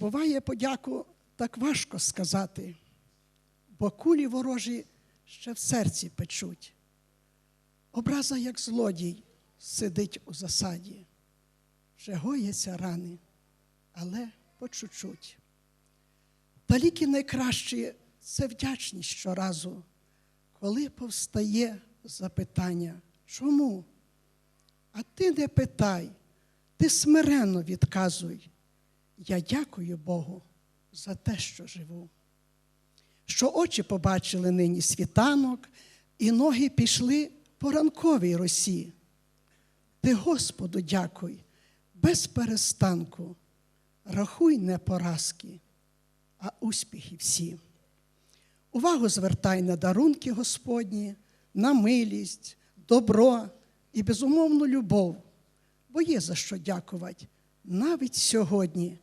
Буває подяку так важко сказати, бо кулі ворожі ще в серці печуть. Образа, як злодій, сидить у засаді, вже гояться рани, але по чуть-чуть. Та ліки найкращі це вдячність щоразу, коли повстає запитання, чому? А ти не питай, ти смиренно відказуй. Я дякую Богу за те, що живу. Що очі побачили нині світанок, і ноги пішли по ранковій росі. Ти Господу дякуй, без перестанку, рахуй не поразки, а успіхи всі. Увагу звертай на дарунки Господні, на милість, добро і безумовну любов, бо є за що дякувати навіть сьогодні,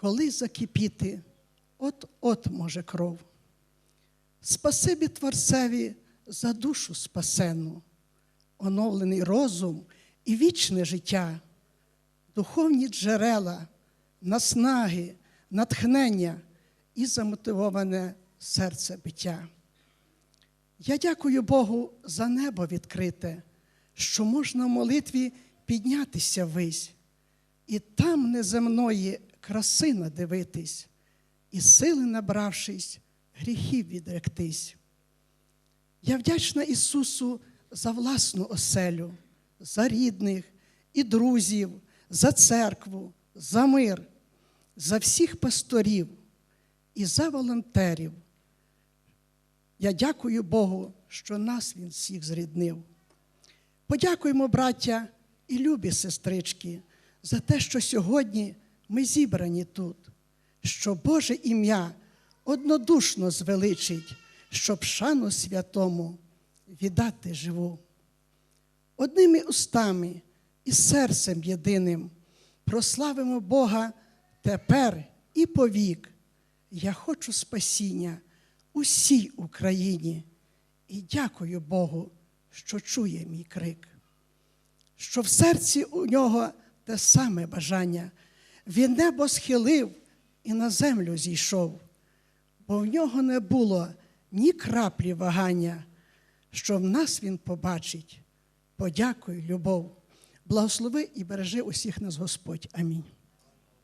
коли закипіти, от-от може кров. Спасибі Творцеві за душу спасену, оновлений розум і вічне життя, духовні джерела, наснаги, натхнення і замотивоване серце биття. Я дякую Богу за небо відкрите, що можна в молитві піднятися вись, і там неземної краси надивитись, і сили набравшись, гріхів відректись. Я вдячна Ісусу за власну оселю, за рідних і друзів, за церкву, за мир, за всіх пасторів і за волонтерів. Я дякую Богу, що нас Він всіх зріднив. Подякуємо, браття і любі сестрички, за те, що сьогодні ми зібрані тут, що Боже ім'я однодушно звеличить, щоб шану святому віддати живу. Одними устами і серцем єдиним прославимо Бога тепер і повік. Я хочу спасіння усій Україні і дякую Богу, що чує мій крик, що в серці у нього те саме бажання. Він небо схилив і на землю зійшов, бо в нього не було ні краплі вагання, що в нас він побачить. Подякуй, любов. Благослови і бережи усіх нас Господь. Амінь.